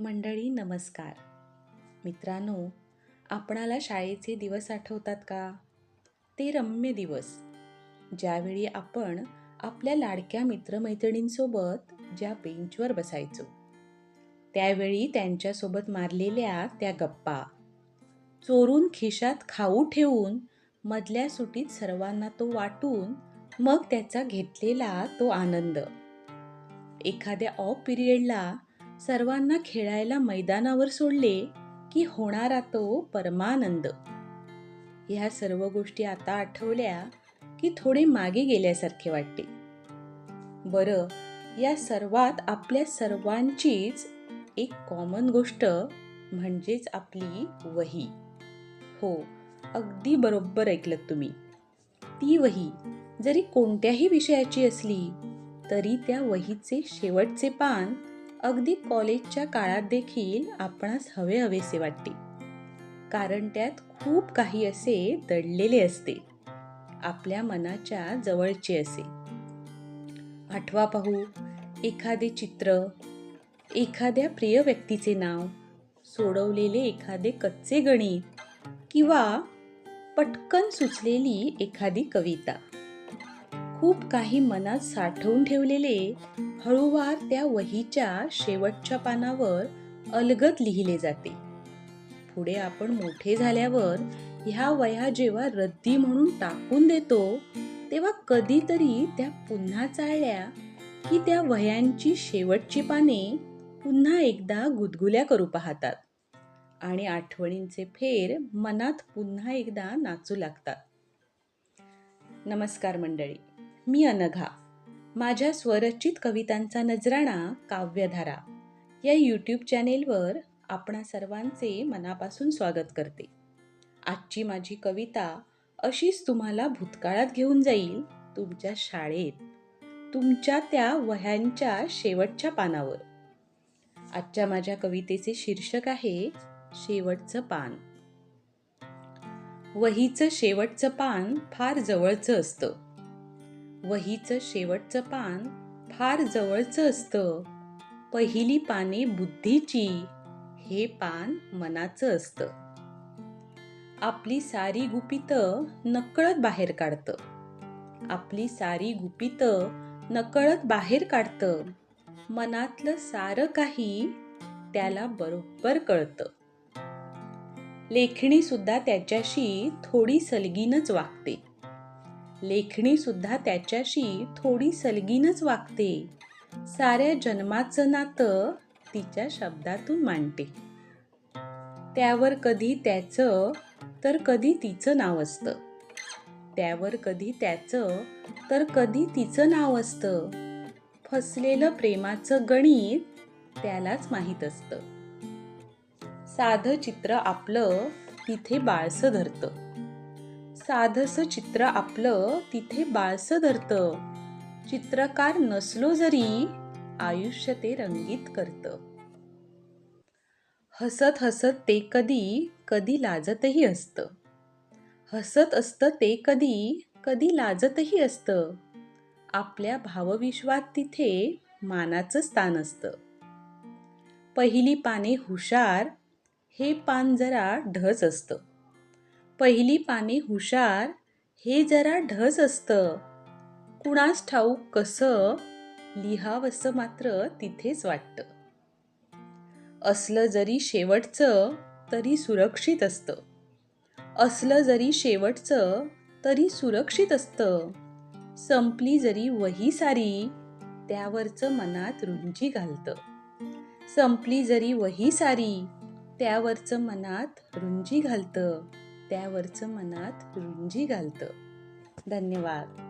मंडळी नमस्कार. मित्रांनो आपणाला शाळेचे दिवस आठवतात का? ते रम्य दिवस ज्यावेळी आपण आपल्या लाडक्या मित्रमैत्रिणींसोबत ज्या बेंचवर बसायचो त्यावेळी त्यांच्यासोबत मारलेल्या त्या गप्पा चोरून खिशात खाऊ ठेवून मधल्या सुटीत सर्वांना तो वाटून मग त्याचा घेतलेला तो आनंद. एखाद्या ऑफ पिरियडला सर्वांना खेळायला मैदानावर सोडले की होणारा तो परमानंद. ह्या सर्व गोष्टी आता आठवल्या की थोडे मागे गेल्यासारखे वाटते. बरं या सर्वात आपल्या सर्वांचीच एक कॉमन गोष्ट म्हणजेच आपली वही. हो अगदी बरोबर ऐकलं तुम्ही. ती वही जरी कोणत्याही विषयाची असली तरी त्या वहीचे शेवटचे पान अगदी कॉलेजच्या काळात देखील आपणास हवे हवेसे वाटते. कारण त्यात खूप काही असे दडलेले असते. आपल्या मनाच्या जवळचे असे. आठवा पाहू एखादे चित्र एखाद्या प्रिय व्यक्तीचे नाव सोडवलेले एखादे कच्चे गणित किंवा पटकन सुचलेली एखादी कविता. खूप काही मनात साठवून ठेवलेले हळूवार त्या वहीच्या शेवटच्या पानावर अलगद लिहिले जाते. पुढे आपण मोठे झाल्यावर ह्या वया जेव्हा रद्दी म्हणून टाकून देतो तेव्हा कधीतरी त्या पुन्हा चाळल्या की त्या वह्यांची शेवटची पाने पुन्हा एकदा गुदगुल्या करू पाहतात आणि आठवणींचे फेर मनात पुन्हा एकदा नाचू लागतात. नमस्कार मंडळी. मी अनघा. माझ्या स्वरचित कवितांचा नजराणा काव्यधारा. या यूट्यूब चॅनेलवर आपणा सर्वांचे मनापासून स्वागत करते. आजची माझी कविता अशीच तुम्हाला भूतकाळात घेऊन जाईल तुमच्या शाळेत. तुमच्या त्या वह्यांच्या शेवटच्या पानावर. आजच्या माझ्या कवितेचे शीर्षक आहे शेवटचं पान. वहीचं शेवटचं पान फार जवळचं असतं. वहीचं शेवटचं पान फार जवळचं असतं. पहिली पाने बुद्धीची हे पान मनाचं असतं. आपली सारी गुपितं नकळत बाहेर काढतं. आपली सारी गुपितं नकळत बाहेर काढतं. मनातलं सारं काही त्याला बरोबर कळतं. लेखणी सुद्धा त्याच्याशी थोडी सलगीनच वागते. लेखणीसुद्धा त्याच्याशी थोडी सलगीनच वागते. साऱ्या जन्माचं नातं तिच्या शब्दातून मांडते. त्यावर कधी त्याचं तर कधी तिचं नाव असतं. त्यावर कधी त्याचं तर कधी तिचं नाव असतं. फसलेलं प्रेमाचं गणित त्यालाच माहीत असतं. साधं चित्र आपलं तिथे बाळसं धरतं. साधस चित्र आपलं तिथे बाळसं धरतं. चित्रकार नसलो जरी आयुष्य ते रंगीत करतं. हसत हसत ते कधी कधी लाजतही असतं. हसत असतं ते कधी कधी लाजतही असतं. आपल्या भावविश्वात तिथे मानाचं स्थान असतं. पहिली पाने हुशार हे पान जरा ढच असतं. पहिली पाने हुशार हे जरा ढस असतं. कुणास ठाऊक कसं लिहावंसं मात्र तिथेच वाटतं. असलं जरी शेवटचं तरी सुरक्षित असतं. असलं जरी शेवटचं तरी सुरक्षित असतं. संपली जरी वही सारी त्यावरचं मनात रुंजी घालतं. संपली जरी वही सारी त्यावरचं मनात रुंजी घालतं. त्यावरचं मनात रुंजी घालतं. धन्यवाद.